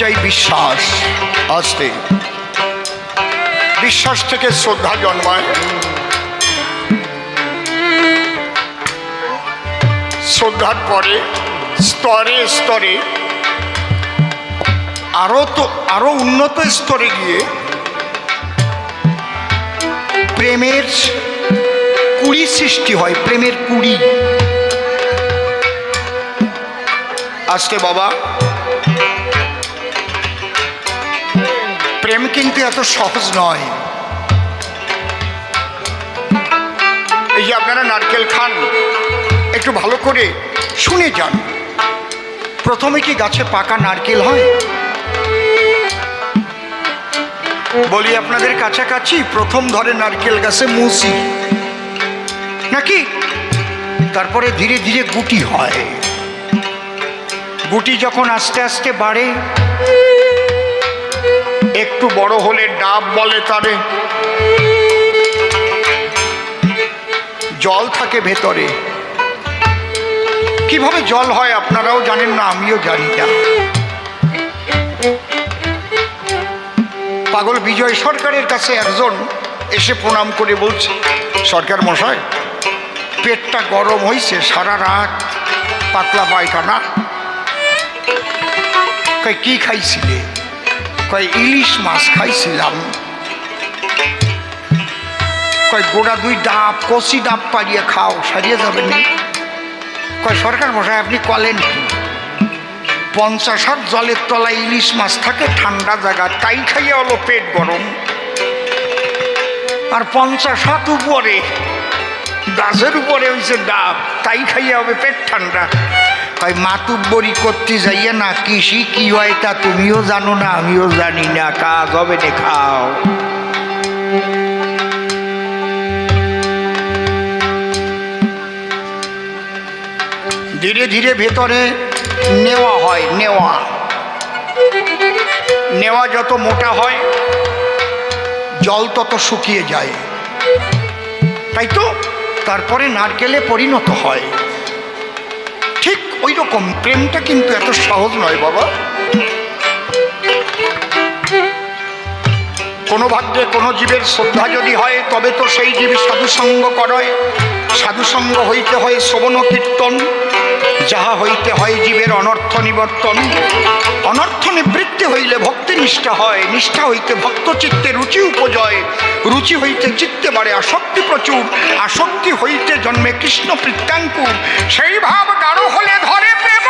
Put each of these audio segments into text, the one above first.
চাই বিশ্বাস আসতে বিশ্বাস থেকে শ্রদ্ধা জন্মায়। শ্রদ্ধার পরে, স্তরে স্তরে, আরও তো, আরও উন্নত স্তরে গিয়ে, প্রেমের কুড়ি সৃষ্টি হয়, প্রেমের কুড়ি। আসতে বাবা প্রেম কিন্তু এত সহজ নয়। এই যে আপনারা নারকেল খান, একটু ভালো করে শুনে যান। প্রথমে কি গাছে পাকা নারকেল হয়? বলি, আপনাদের কাছাকাছি প্রথম ধরে নারকেল গাছে মুসি। নাকি? তারপরে ধীরে ধীরে গুটি হয়। গুটি যখন আস্তে আস্তে বাড়ে একটু বড় হলে ডাব বলে তারে। জল থাকে ভেতরে। কীভাবে জল হয় আপনারাও জানেন না, আমিও জানি না। পাগল বিজয় সরকারের কাছে একজন এসে প্রণাম করে বলছে, সরকার মশাই, পেটটা গরম হয়েছে সারা রাত পাতলা পায়খানা। কি খাইছিলে? কয় ইলিশ মাছ খাইছিলাম। কয় গোড়া দুই ডাব, কষি ডাব পারিয়ে খাও, সারিয়ে যাবে নি? কয় সরকার মশাই, আপনি কলেন কি? পঞ্চাশ হাত জলের তলায় ইলিশ মাছ থাকে, ঠান্ডা জায়গা, তাই খাইয়ে হলো পেট গরম। আর পঞ্চাশ হাত উপরে, গাছের উপরে হয়েছে ডাব, তাই খাইয়ে হবে পেট ঠান্ডা। কয় মাতুব্বরি করতে যাইয়ে না কৃষি কি হয় তা তুমিও জানো না, আমিও জানি না, কাজ হবে না, খাও। ধীরে ধীরে ভেতরে নেওয়া হয়, নেওয়া। নেওয়া যত মোটা হয়, জল তত শুকিয়ে যায়। তাই তো? তারপরে নারকেলে পরিণত হয়। ওই রকম প্রেমটা কিন্তু এত সহজ নয় বাবা। কোনো ভাগ্যে কোনো জীবের শ্রদ্ধা যদি হয়, তবে তো সেই জীব সাধুসঙ্গ করয়। সাধুসঙ্গ হইতে হয় শ্রবণ কীর্তন, যাহা হইতে হয় অনর্থ নিবর্তন। অনর্থ নিবৃত্তি হইলে ভক্তি নিষ্ঠা হয়। নিষ্ঠা হইতে ভক্ত চিত্তে রুচি উপজয়। রুচি হইতে চিত্তে বাড়ে আসক্তি প্রচুর। আসক্তি হইতে জন্মে কৃষ্ণ প্রত্যাঙ্কুর সেই ভাব গাঢ় হলে ধরে প্রেম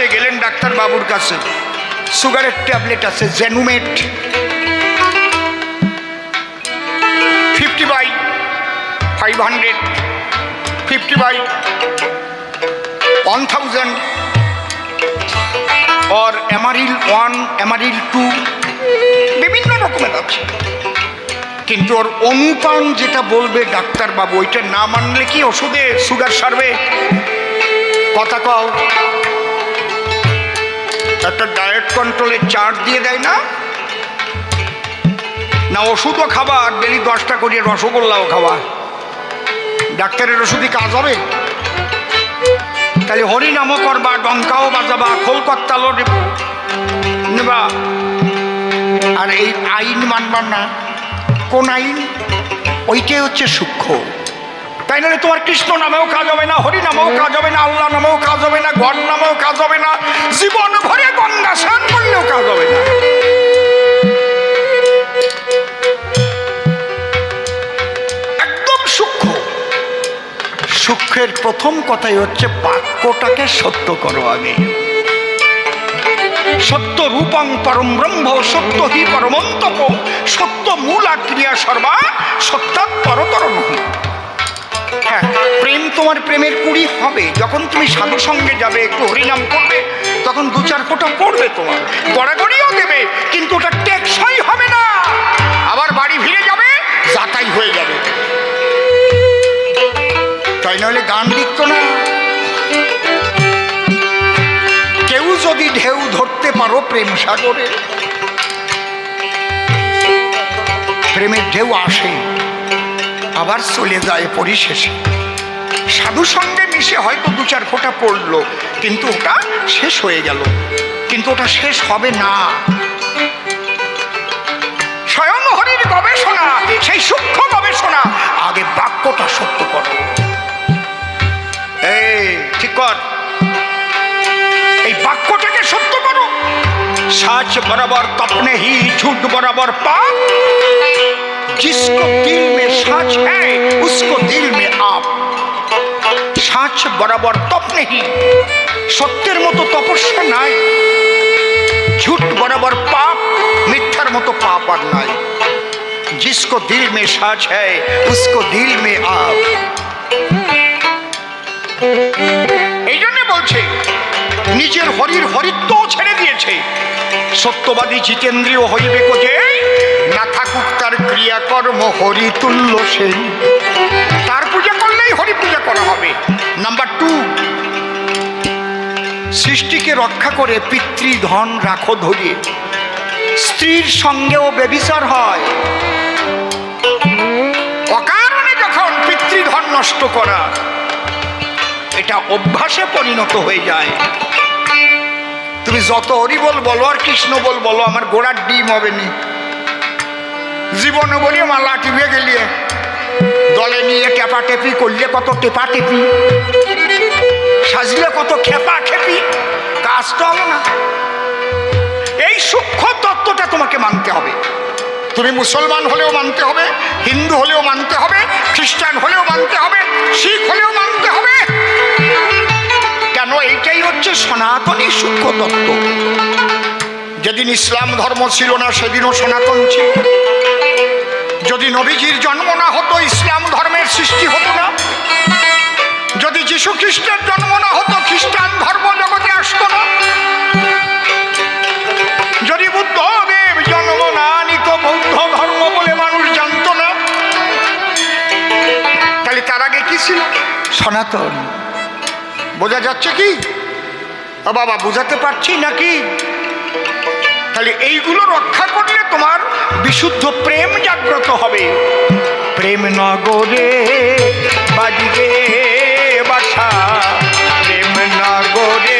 সুগার গেলেন ডাক্তার বাবুর কাছে। সুগারের ট্যাবলেট আছে, Janumet. Fifty by five hundred, fifty by one thousand, or Amaryl one, Amaryl two, বিভিন্ন রকমের আছে। কিন্তু ওর অনুপান যেটা বলবে ডাক্তারবাবু ওইটা না মানলে কি ওষুধে সুগার সারবে? কথা কও। একটা ডায়েট কন্ট্রোলের চার্ট দিয়ে দেয় না? না, ওষুধও খাবা, আর ডেলি দশটা করিয়ে রসগোল্লাও খাওয়া ডাক্তারের ওষুধই কাজ হবে? তাহলে হরিনামও করবা ডঙ্কাও বাজাবা খোলকত্তালও নেবা। আর এই আইন মানবার না। কোন আইন? ওইটাই হচ্ছে সূক্ষ্ম। তাই নাহলে তোমার কৃষ্ণ নামেও কাজ হবে না, হরি নামেও কাজ হবে না আল্লাহ নামেও কাজ হবে না, গণ নামেও কাজ হবে না, জীবন ভরে গঙ্গা স্নান করলেও কাজ হবে না। একদম সূক্ষ্ম। প্রথম কথাই হচ্ছে, বাক্যটাকে সত্য করো আগে। সত্য রূপং পরম ব্রহ্ম, সত্য হি পরমন্তপ সত্য মূলা ক্রিয়া সর্বা সত্যাৎ পরতর নহি হ্যাঁ প্রেম তোমার প্রেমের কুড়ি হবে। যখন তুমি সাধু সঙ্গে যাবে, একটু হরিনাম করবে, তখন দু চার ফোঁটা পড়বে তোমার। গড়াগড়িও দেবে, কিন্তু ওটা টেকসই হবে না। আবার বাড়ি ফিরে যাবে যাতাই হয়ে যাবে। তাই নইলে গান লিখতো না। কেউ যদি ঢেউ ধরতে পারো প্রেম সাগরে, প্রেমের ঢেউ আসে আবার চলে যায় পরিশেষে। সাধু সঙ্গে মিশে হয়তো দু চার ফোঁটা পড়ল, কিন্তু ওটা শেষ হয়ে গেল। কিন্তু ওটা শেষ হবে না। স্বয়ং হরির গবেষণা, সেই সূক্ষ্ম গবেষণা, আগে বাক্যটা সত্য করো। এই, ঠিক কর। এই বাক্যটাকে সত্য করো। সাচ বরাবর তপনে হি, ঝুট বরাবর পাপ जिसको दिल में साच है उसको दिल में आप সাঁচ বরাবর তপ নেই সত্যের মতো তপস্যা নাই ঝুট বরাবর পাপ মিথ্যার মতো পাপ আর নাই जिसको दिल में साच है उसको दिल में आप এই জন্য বলছে নিজের হরির হরিত্ব ছেড়ে দিয়েছে সত্যবাদী জিতেন্দ্রীয় হইবে যে থাকুক তার ক্রিয়াকর্ম হরি তুল্য সেই। তার পূজা করলেই হরি পূজা করা হবে। নাম্বার টু সৃষ্টিকে রক্ষা করে পিতৃধন রাখো ধরিয়ে। স্ত্রীর সঙ্গেও বেবিচার হয়। অকারণে যখন পিতৃধন নষ্ট করা, এটা অভ্যাসে পরিণত হয়ে যায়। তুমি যত হরিবল বলো আর কৃষ্ণ বল বলো, আমার গোড়ার ডিম হবে নি। জীবনে বলি মালা টিপে গেলিয়ে দলে নিয়ে টেপা টেপি করলে কত টেপা টেপি সাজলে কত খেপা খেপি কাজ তো হবে না। এই সূক্ষ্ম তত্ত্বটা তোমাকে মানতে হবে। তুমি মুসলমান হলেও মানতে হবে, হিন্দু হলেও মানতে হবে, খ্রিস্টান হলেও মানতে হবে, শিখ হলেও মানতে হবে। কেন এইটাই হচ্ছে সনাতনী সূক্ষ্ম তত্ত্ব। যেদিন ইসলাম ধর্ম ছিল না, সেদিনও সনাতন ছিল। যদি নবীজির জন্ম না হতো ইসলাম ধর্মের সৃষ্টি হতো না। যদি যীশু খ্রিস্টের জন্ম না হতো খ্রিস্টান ধর্ম জগতে আসতো না। যদি বুদ্ধদেব জন্ম না নিত বৌদ্ধ ধর্ম বলে মানুষ জানতো না। তাহলে তার আগে কি ছিল? সনাতন। বোঝা যাচ্ছে কি? বাবা বুঝাতে পারছি নাকি? তাহলে এইগুলো রক্ষা করলে তোমার বিশুদ্ধ প্রেম জাগ্রত হবে। প্রেম নগরে বাজবে বাসা। প্রেম নগরে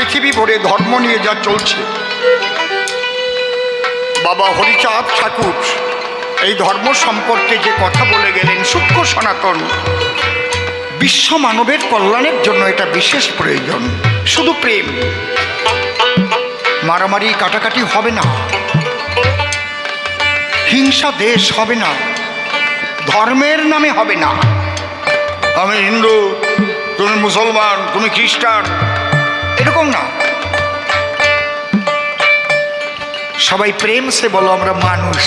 পৃথিবী ভরে ধর্ম নিয়ে যা চলছে। বাবা হরিচাঁদ ঠাকুর, এই ধর্ম সম্পর্কে যে কথা বলে গেলেন সূক্ষ্ম সনাতন, বিশ্ব মানবের কল্যাণের জন্য এটা বিশেষ প্রয়োজন, শুধু প্রেম। মারামারি কাটাকাটি হবে না। হিংসা দেশ হবে না। ধর্মের নামে হবে না। আমি হিন্দু, তুমি মুসলমান, তুমি খ্রিস্টান এরকম না। সবাই প্রেম সে বলো আমরা মানুষ।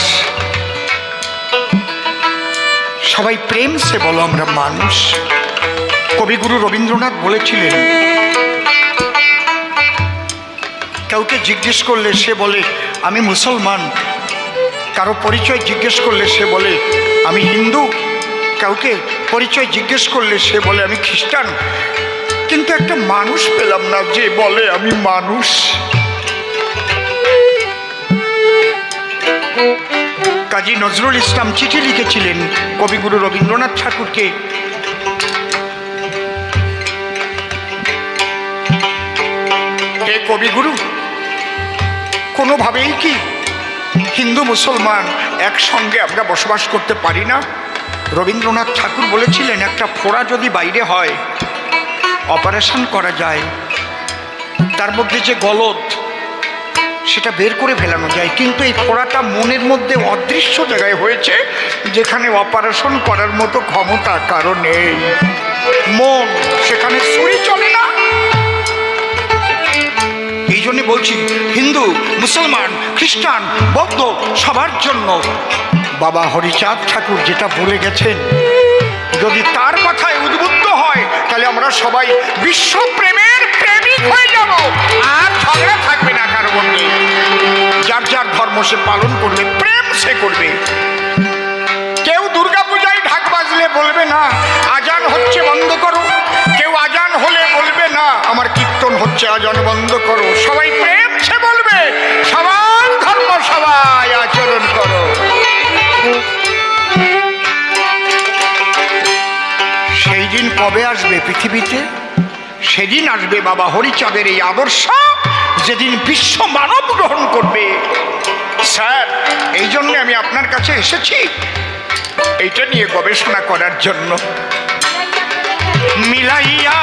সবাই প্রেম সে বলো আমরা মানুষ। কবিগুরু রবীন্দ্রনাথ বলেছিলেন, কাউকে জিজ্ঞেস করলে সে বলে, আমি মুসলমান কারও পরিচয় জিজ্ঞেস করলে সে বলে, আমি হিন্দু কাউকে পরিচয় জিজ্ঞেস করলে সে বলে, আমি খ্রিস্টান কিন্তু একটা মানুষ পেলাম না, যে বলে আমি মানুষ। কাজী নজরুল ইসলাম চিঠি লিখেছিলেন কবিগুরু রবীন্দ্রনাথ ঠাকুরকে। হে কবিগুরু, কোনোভাবেই কি হিন্দু মুসলমান একসঙ্গে আমরা বসবাস করতে পারি না? রবীন্দ্রনাথ ঠাকুর বলেছিলেন, একটা ফোড়া যদি বাইরে হয় অপারেশন করা যায়, তার মধ্যে যে গলদ, সেটা বের করে ফেলানো যায়। কিন্তু এই ফোড়াটা মনের মধ্যে অদৃশ্য জায়গায় হয়েছে, যেখানে অপারেশন করার মতো ক্ষমতা কারও নেই। মন সেখানে ছুরি চলে না। এই জন্য বলছি, হিন্দু, মুসলমান, খ্রিস্টান, বৌদ্ধ, সবার জন্য বাবা হরিচাঁদ ঠাকুর যেটা বলে গেছেন, যদি তার কথায় উদ্বুদ্ধ তাহলে আমরা সবাই বিশ্ব প্রেমের প্রেমিক হয়ে যাব। আর ঝগড়া থাকবে না কারও মধ্যে যার যার ধর্ম সে পালন করবে প্রেম সে করবে। কেউ দুর্গাপূজায় ঢাক বাজলে বলবে না, আজান হচ্ছে, বন্ধ করো। কেউ আজান হলে বলবে না, আমার কীর্তন হচ্ছে, আজান বন্ধ করো। সবাই প্রেম সে বলবে সবার ধর্ম সবাই আচরণ করো। সেই দিন কবে আসবে পৃথিবীতে? সেদিন আসবে বাবা হরিচাঁদের এই আদর্শ যেদিন বিশ্ব মানব গ্রহণ করবে। স্যার, এই জন্য আমি আপনার কাছে এসেছি। এইটা নিয়ে গবেষণা করার জন্য। মিলাইয়া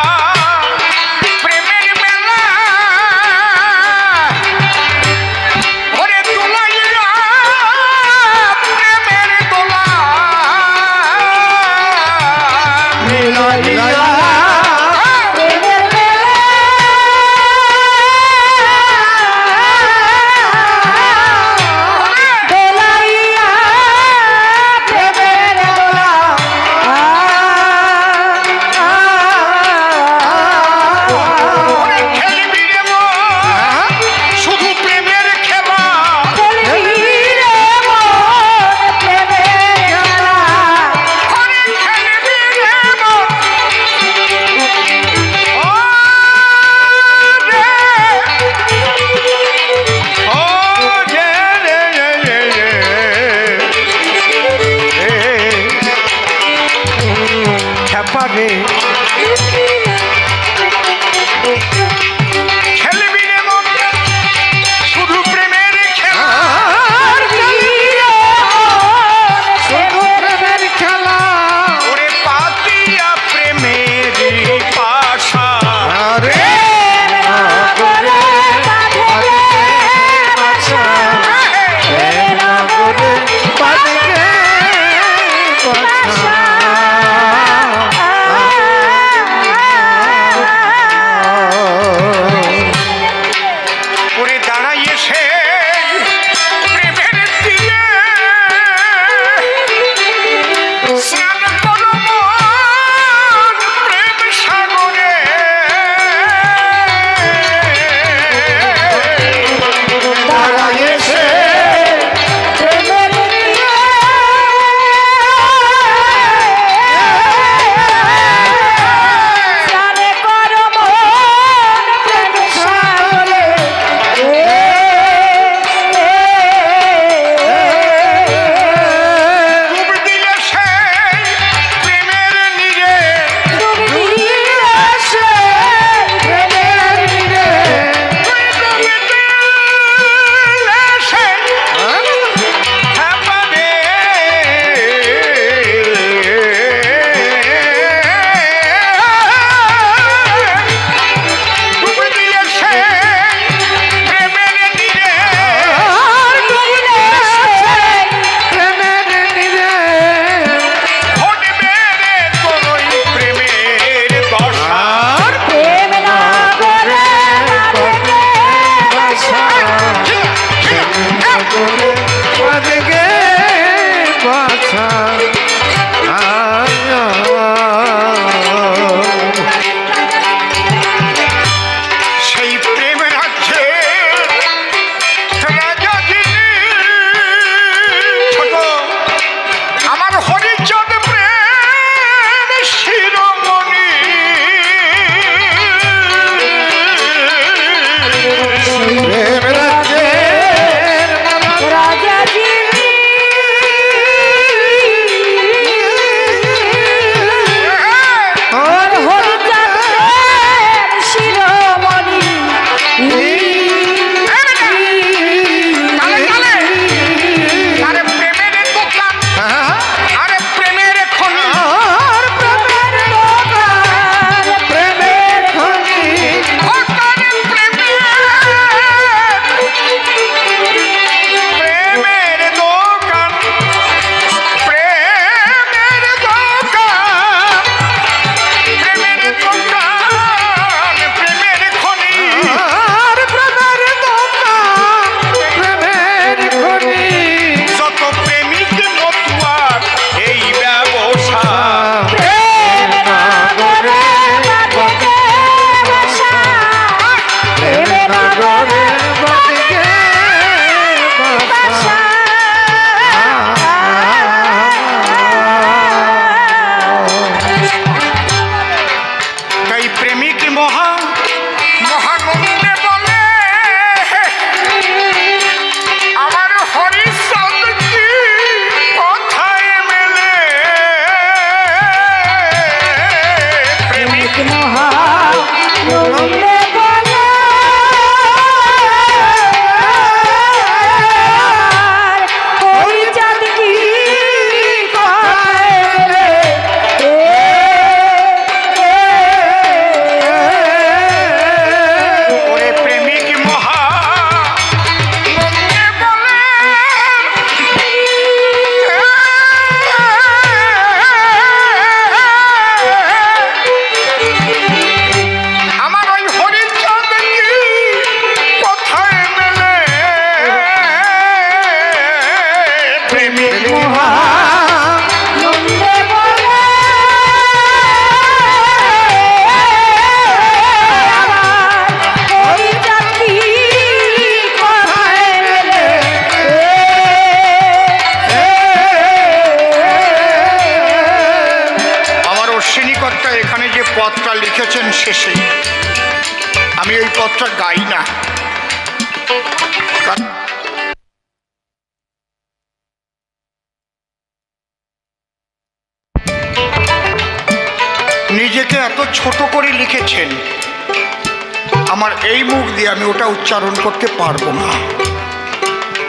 উচ্চারণ করতে পারব না।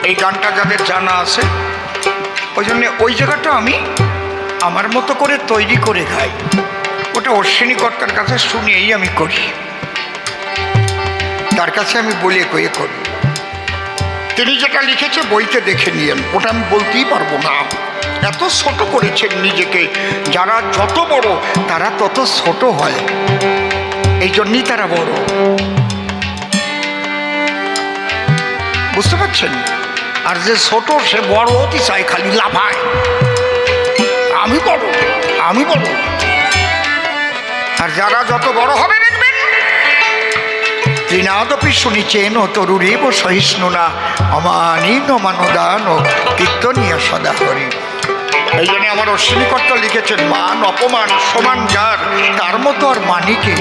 এই গানটা যাদের জানা আছে, ওই জন্য ওই জায়গাটা আমি আমার মতো করে তৈরি করে গাই। ওটা অশ্বিনী কর্তার কাছে শুনিয়েই আমি করি। তার কাছে আমি বলে কয়ে করি। তিনি যেটা লিখেছে বইতে দেখে নিয়েন, ওটা আমি বলতেই পারব না। এত ছোট করেছেন নিজেকে, যারা যত বড়, তারা তত ছোট হয়। এই জন্যই তারা বড়। বুঝতে পারছেন? আর যে ছোট, সে বড় হতে চায় খালি লাফায়। আমি বড় আমি বড়। আর যারা যত বড় হবে সহিষ্ণু না সদা এই জন্য আমার লিখেছেন, মান অপমান সমান যার, তার মতো আর মানিকে।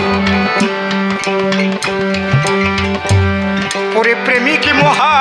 ওরে প্রেমিক মহা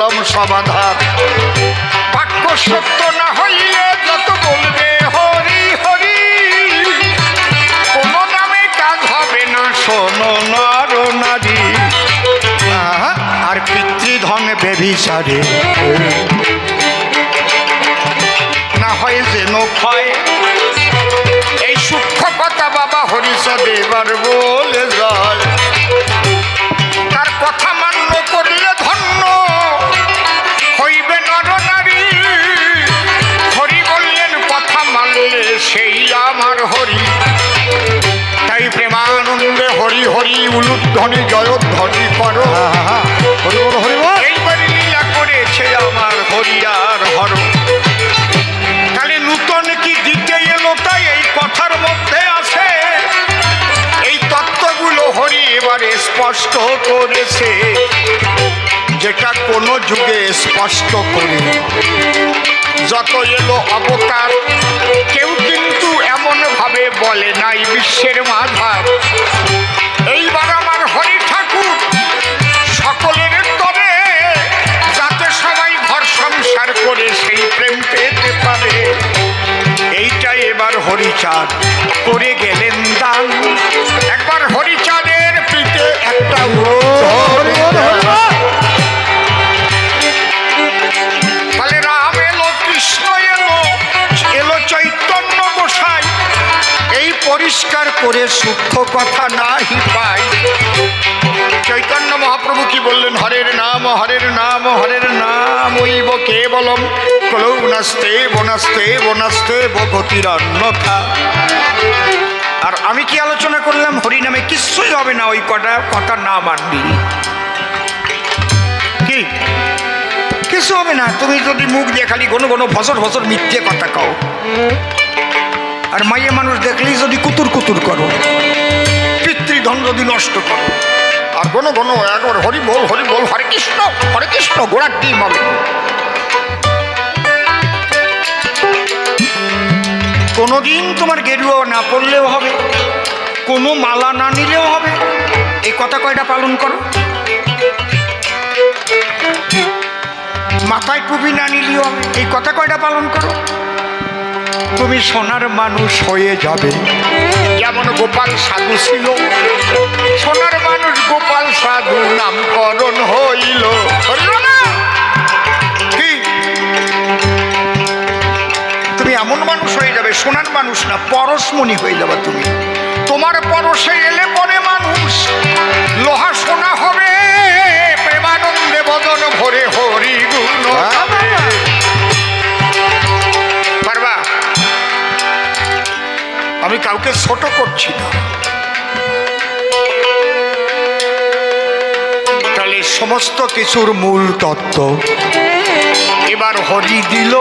বললাম সমাধান। বাক্য সত্য না হইলে যত বলবে হরি হরি। কোনো নামে কাজ হবে না, শোনো নার নারী। আর পিতৃধন বেভিচারে না হয় যেন ক্ষয় এই সূক্ষ্ম কথা বাবা হরিষদ এবার বলে যায়। হরি তাই প্রেমানন্দে হরি হরি উলুধ্বনি জয়ধ্বনি করো। এইবার লীলা করেছে আমার হরিয়ার হর। তাহলে নূতন কি দিতে এলো তাই এই কথার মধ্যে আছে এই তত্ত্বগুলো হরি এবারে স্পষ্ট করেছে। যেটা কোনো যুগে স্পষ্ট করে যত এলো অবতার কেউ ভাবে বলে নাই বিশ্বের মাঝার এইবার আমার হরি ঠাকুর সকলের তরে যাতে সবাই ঘর সংসার করে সেই প্রেম পেতে পারে। এইটাই এবার হরিচাঁদ করে গেলেন দান। একবার হরিচাঁদের পিঠে একটা পরিষ্কার করে সূক্ষ্ম কথা নাহি পাই। চৈতন্য মহাপ্রভু কি বললেন? হরের নাম হরের নাম হরের নাম ওইব কেবলম। কলৌ নাস্তে বনাস্তে বনাস্তে বগতির অন্যথা আর আমি কি আলোচনা করলাম? হরি নামে কিচ্ছুই হবে না, ওই কটা কথা না মানবি। কি? কিছু হবে না। তুমি যদি মুখ দিয়ে খালি কোনো কোনো ফসর ফসর মিথ্যে কথা কও। আর মাইয়ে মানুষ দেখলেই যদি কুতুর কুতুর করো পিতৃধন যদি নষ্ট করো। আর কোনো কোনো একবার হরি বল হরি বল হরে কৃষ্ণ হরে কৃষ্ণ গোড়ার ডিম হবে। কোনোদিন তোমার গেরুয়া না পড়লেও হবে কোনো মালা না নিলেও হবে। এই কথা কয়টা পালন করো? মাথায় টুপি না নিলেও হবে এই কথা কয়টা পালন করো? তুমি সোনার মানুষ হয়ে যাবে। যেমন গোপাল সাধু ছিল, সোনার মানুষ গোপাল সাধু নামকরণ হইল। তুমি এমন মানুষ হয়ে যাবে, সোনার মানুষ না, পরশমণি হয়ে যাবে তুমি। তোমার পরশে এলে কাউকে ছোট করছি না। তাহলে সমস্ত কিছুর মূল তত্ত্ব এবার হরি দিল।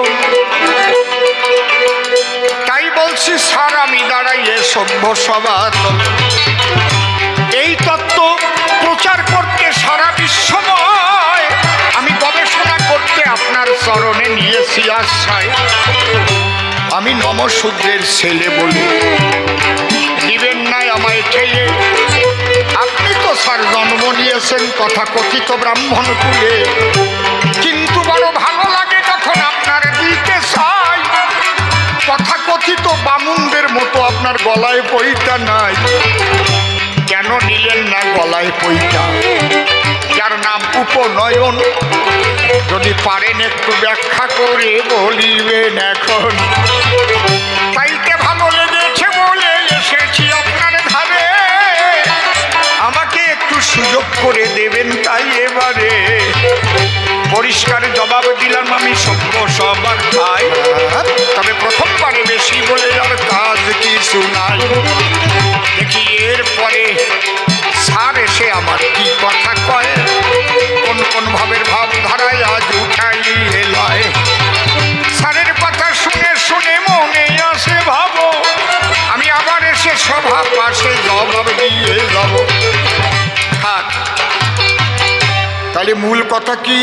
তাই বলছি, স্যার, আমি দাঁড়াইয়ে সভ্য সনাতন এই তত্ত্ব প্রচার করতে সারা বিশ্বময়। আমি গবেষণা করতে আপনার চরণে নিয়েছি আশ্রয়। আমি নমশূদ্রের ছেলে বলি। দিবেন নাই আমায় ঠেলে আপনি তো স্যার জন্ম নিয়েছেন কথা কথিত ব্রাহ্মণ কুলে। কিন্তু বড় ভালো লাগে যখন আপনার দিতে চাই। কথা কথিত বামুনদের মতো আপনার গলায় পইতা নাই। কেন নিলেন না গলায় পইতা? যার নাম উপনয়ন। যদি পারেন একটু ব্যাখ্যা করে বলিবেন এখন। তাইতে আমাকে একটু সুযোগ করে দেবেন তাই এবারে। পরিষ্কার জবাব দিলাম আমি, সভ্য সবার খাই তবে প্রথমবারে বেশি বলে আর কাজ কিছু নাই। দেখি এরপরে স্যার এসে আমার কি কথা কয়? কোন কোন ভাবের ভাব ধরায় আজ উঠাই এলায় স্যারের কথা শুনে শুনে মনে আসে ভাবো। আমি আবার এসে সভা পাশে জবাব দিয়ে যাব। থাক। তাহলে মূল কথা কি?